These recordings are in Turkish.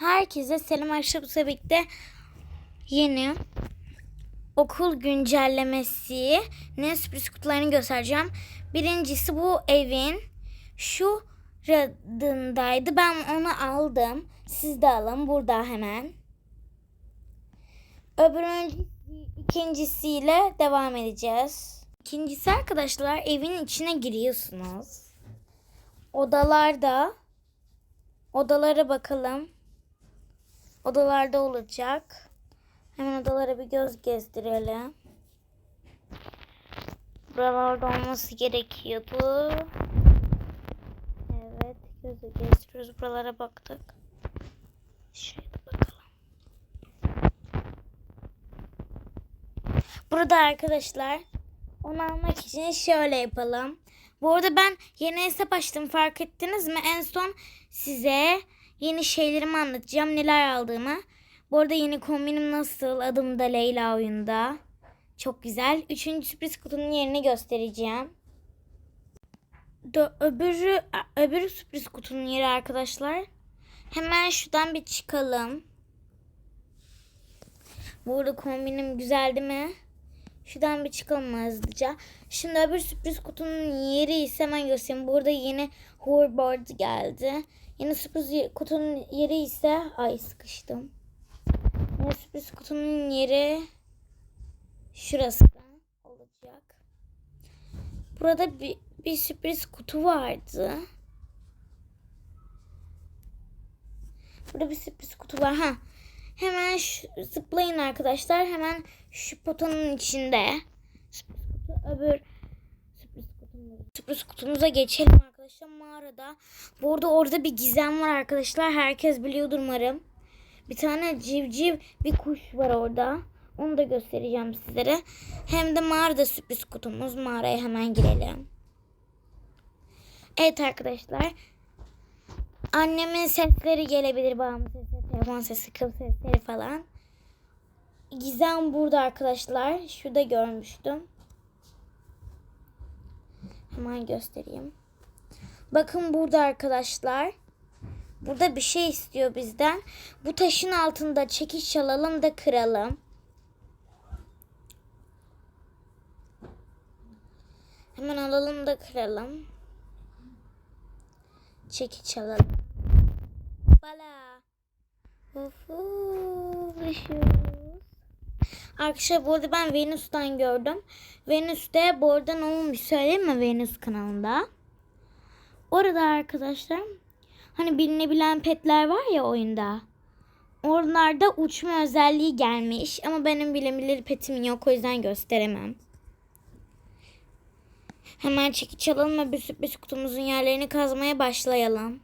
Herkese selam arkadaşlar. Birlikte yeni okul güncellemesi ne sürpriz kutularını göstereceğim. Birincisi bu evin şu radındaydı. Ben onu aldım. Siz de alın burada hemen. Öbürüncü ikincisiyle devam edeceğiz. İkincisi arkadaşlar evin içine giriyorsunuz. Odalarda odalara bakalım. Odalarda olacak. Hemen odalara bir göz gezdirelim. Buralarda olması gerekiyordu. Evet, gözü gezdiriyoruz. Buralara baktık. Şöyle bakalım. Burada arkadaşlar onu almak için şöyle yapalım. Bu arada ben yeni hesap açtım fark ettiniz mi? En son size yeni şeylerimi anlatacağım. Neler aldığımı. Bu arada yeni kombinim nasıl? Adım da Leyla oyunda. Çok güzel. Üçüncü sürpriz kutunun yerini göstereceğim. Dö- öbürü, öbürü sürpriz kutunun yeri arkadaşlar. Hemen şuradan bir çıkalım. Bu arada kombinim güzeldi mi? Şuradan bir çıkalım hızlıca. Şimdi öbür sürpriz kutunun yeri ise hemen göstereyim. Burada yeni hoverboard geldi. Yeni sürpriz kutunun yeri ise... Ay sıkıştım. Yeni sürpriz kutunun yeri... Şurası olacak. Burada bir, bir sürpriz kutu vardı. Burada bir sürpriz kutu var. Ha. Hemen şu, zıplayın arkadaşlar. Hemen şu potanın içinde. Öbür sürpriz kutumuza, geçelim arkadaşlar. Mağarada. Bu arada orada bir gizem var arkadaşlar. Herkes biliyordur umarım. Bir tane civciv bir kuş var orada. Onu da göstereceğim sizlere. Hem de mağarada sürpriz kutumuz. Mağaraya hemen girelim. Evet arkadaşlar. Annemin sesleri gelebilir. Babamın sesi, telefon sesi, kız sesleri falan. Gizem burada arkadaşlar. Şurada görmüştüm. Hemen göstereyim. Bakın burada arkadaşlar. Burada bir şey istiyor bizden. Bu taşın altında çekiç çalalım da kıralım. Hemen alalım da kıralım. Çekiç alalım. Bala. Ufu, üşüyoruz. Arkadaşlar bu arada ben Venüs'ten gördüm. Venüs'te bu arada ne olmuş söyleyeyim mi Venüs kanalında? Orada arkadaşlar hani bilinebilen petler var ya oyunda. Oralarda uçma özelliği gelmiş ama benim bilebilir petim yok o yüzden gösteremem. Hemen çekiç alalım ve bir sürpriz kutumuzun yerlerini kazmaya başlayalım.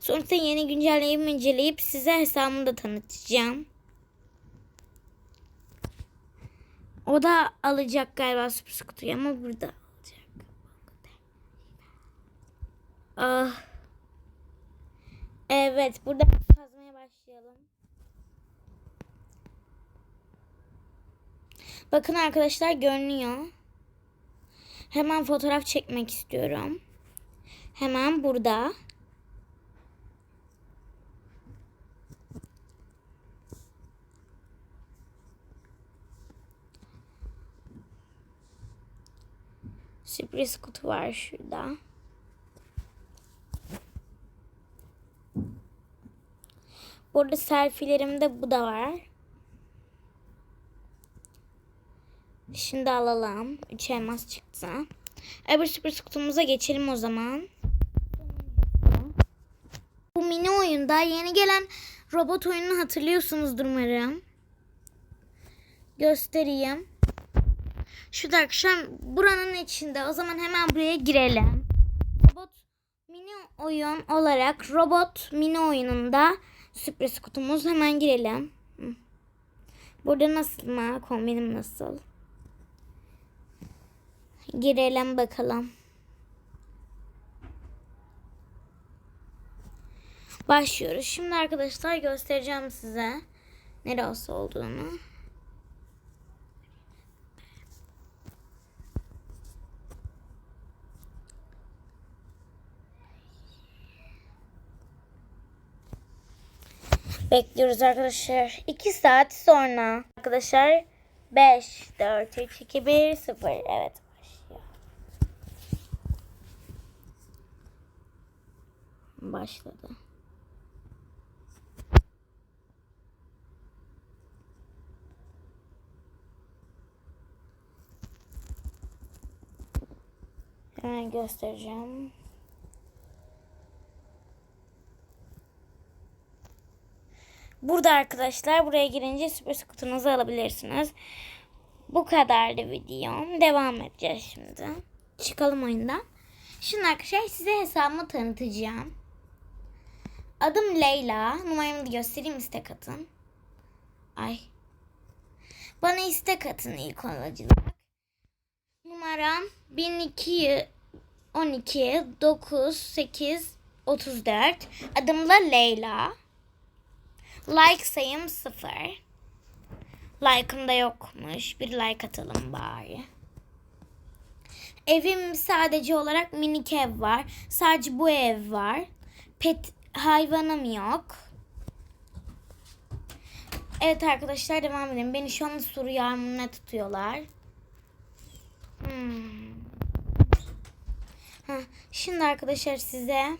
Sonrasında yeni güncelleyip inceleyip size hesabımı da tanıtacağım. O da alacak galiba sürpriz kutuyu ama burada alacak. Ah. Evet burada kazmaya başlayalım. Bakın arkadaşlar görünüyor. Hemen fotoğraf çekmek istiyorum. Hemen burada. Sürpriz kutu var şurada. Burada selfilerimde bu da var. Şimdi alalım. 3 elmas çıktı. Öbür sürpriz kutumuza geçelim o zaman. Bu mini oyunda yeni gelen robot oyununu hatırlıyorsunuzdur umarım. Göstereyim. Şu da akşam buranın içinde. O zaman hemen buraya girelim. Robot mini oyun olarak robot mini oyununda sürpriz kutumuz. Hemen girelim. Burada nasıl mı? Kombinim nasıl? Girelim bakalım. Başlıyoruz. Şimdi arkadaşlar göstereceğim size neresi olduğunu. Bekliyoruz arkadaşlar. 2 saat sonra. Arkadaşlar 5, 4, 3, 2, 1, 0. Evet başlıyor. Başladı. Hemen göstereceğim. Burada arkadaşlar buraya girince sürpriz kutunuzu alabilirsiniz. Bu kadardı videom. Devam edeceğiz şimdi. Çıkalım oyundan. Şimdi arkadaşlar size hesabımı tanıtacağım. Adım Leyla. Numaramı da göstereyim istek atın. Ay. Bana istek atın ilk olarak. Numaram 1200 12 9 8 34. Adım da Leyla. Like sayım 0. Like'ım da yokmuş. Bir like atalım bari. Evim sadece olarak minik ev var. Sadece bu ev var. Pet hayvanım yok. Evet arkadaşlar devam edelim. Beni şu anda soru yağmuruna tutuyorlar. Hmm. Heh, şimdi arkadaşlar size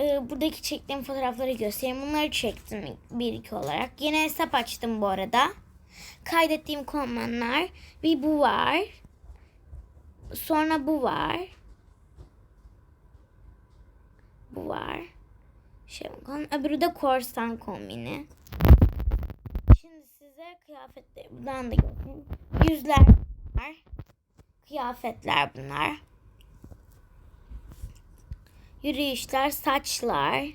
e, buradaki çektiğim fotoğrafları göstereyim. Bunları çektim bir iki olarak. Yeni hesap açtım bu arada. Kaydettiğim komanlar bir bu var. Sonra bu var. Bu var. Şey bakalım. Öbürü de korsan kombini. Şimdi size kıyafetleri buradan da göstereyim. Yüzler var. Kıyafetler bunlar. Yürüyüşler, saçlar.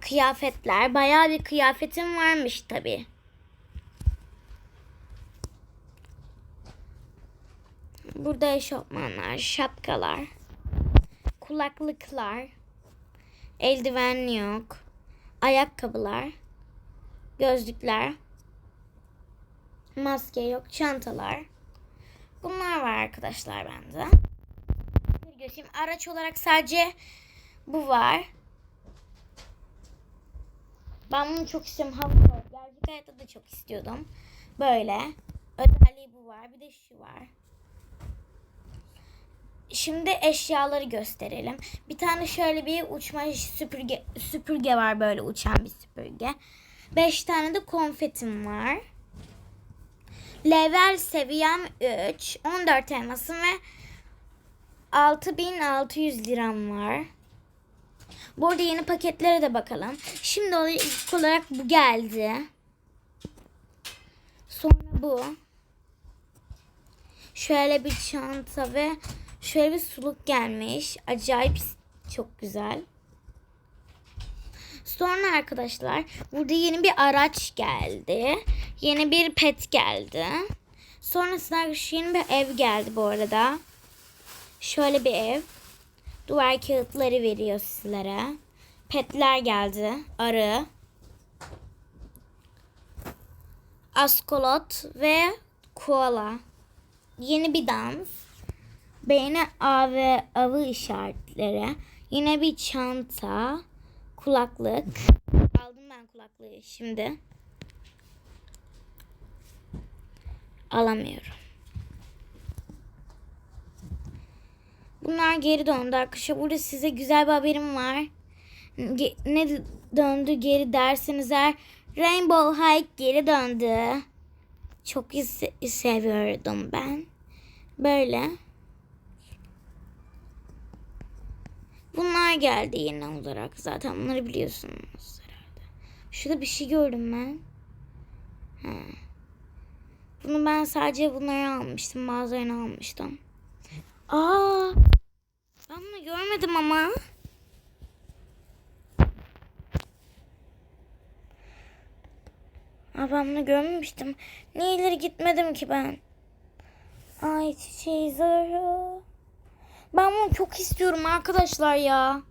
Kıyafetler. Bayağı bir kıyafetim varmış tabi. Burada eşofmanlar, şapkalar, kulaklıklar, eldiven yok, ayakkabılar, gözlükler, maske yok, çantalar. Bunlar var arkadaşlar bende. Bir göstereyim. Araç olarak sadece bu var. Ben bunu çok istiyorum. Hoverboard. Gerçek hayatta da çok istiyordum. Böyle. Özelliği bu var. Bir de şu var. Şimdi eşyaları gösterelim. Bir tane şöyle bir uçma süpürge, süpürge var böyle uçan bir süpürge. Beş tane de konfetim var. Level seviyem 3. 14 elmasım ve 6600 liram var. Bu arada yeni paketlere de bakalım. Şimdi ilk olarak bu geldi. Sonra bu. Şöyle bir çanta ve şöyle bir suluk gelmiş. Acayip çok güzel. Sonra arkadaşlar burada yeni bir araç geldi. Yeni bir pet geldi. Sonrasında yeni bir ev geldi bu arada. Şöyle bir ev. Duvar kağıtları veriyor sizlere. Petler geldi. Arı. Askolot ve koala. Yeni bir dans. Beğeni A ve avı işaretleri. Yine bir çanta. Kulaklık. Aldım ben kulaklığı şimdi. Alamıyorum. Bunlar geri döndü arkadaşlar. Burada size güzel bir haberim var. Ne döndü geri derseniz eğer Rainbow High geri döndü. Çok seviyordum ben. Böyle. Bunlar geldi yeni olarak. Zaten bunları biliyorsunuz herhalde. Şurada bir şey gördüm ben. Ha. Bunu ben sadece bunları almıştım. Bazılarını almıştım. Aa! Ben bunu görmedim ama. Aa, ben bunu görmemiştim. Niye ileri gitmedim ki ben? Ay çiçeği zırhı. Ben bunu çok istiyorum arkadaşlar ya.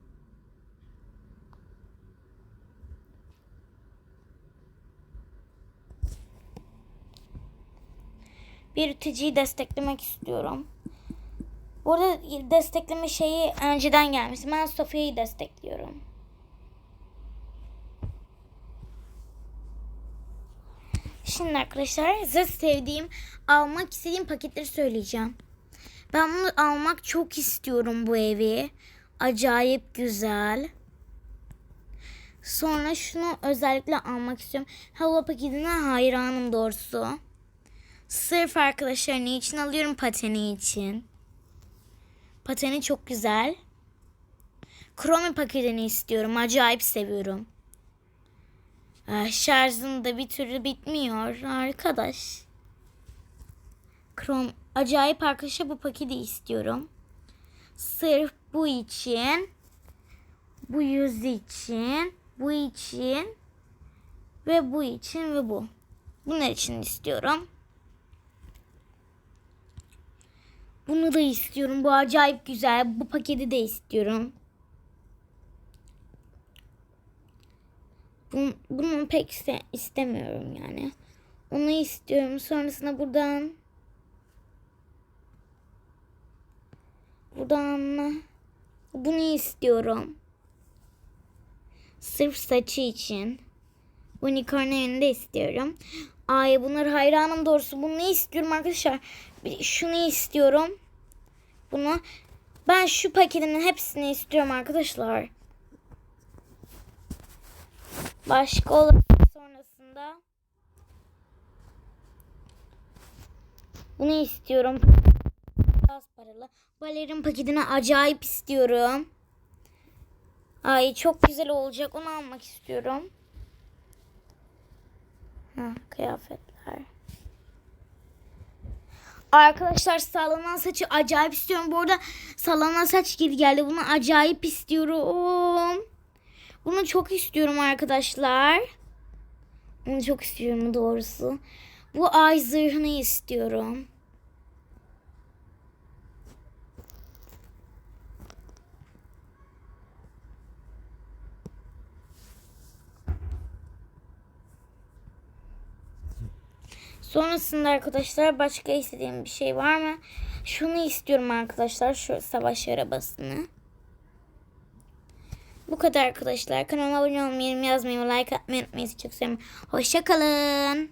Bir üreticiyi desteklemek istiyorum. Bu arada destekleme şeyi önceden gelmiş. Ben Sofya'yı destekliyorum. Şimdi arkadaşlar size sevdiğim, almak istediğim paketleri söyleyeceğim. Ben bunu almak çok istiyorum bu evi. Acayip güzel. Sonra şunu özellikle almak istiyorum. Hello paketine hayranım doğrusu. Sırf arkadaşlar ne için alıyorum pateni için. Pateni çok güzel. Kromi paketini istiyorum. Acayip seviyorum. Ah, Şarjım da bir türlü bitmiyor arkadaş. Krom acayip arkadaşlar bu paketi istiyorum. Sırf bu için, bu yüz için, bu için ve bu için ve bu. Bunlar için istiyorum. Bunu da istiyorum. Bu acayip güzel. Bu paketi de istiyorum. Bunu, bunu pek iste- istemiyorum yani. Onu istiyorum. Sonrasında buradan buradan bunu istiyorum. Sırf saçı için. Unicorn'u de istiyorum. Ay bunlar hayranım doğrusu. Bunu istiyorum arkadaşlar. Şunu istiyorum. Bunu ben şu paketin hepsini istiyorum arkadaşlar. Başka olarak sonrasında bunu istiyorum. Az paralı. Balerin paketini acayip istiyorum. Ay çok güzel olacak. Onu almak istiyorum. Ha, kıyafetler. Arkadaşlar sallanan saçı acayip istiyorum. Bu arada sallanan saç gibi geldi. Bunu acayip istiyorum. Bunu çok istiyorum arkadaşlar. Bunu çok istiyorum doğrusu. Bu ay zırhını istiyorum. Sonrasında arkadaşlar başka istediğim bir şey var mı? Şunu istiyorum arkadaşlar. Şu savaş arabasını. Bu kadar arkadaşlar. Kanalıma abone olmayı, yorum yazmayı, like atmayı unutmayın. Çok seviyorum. Hoşçakalın.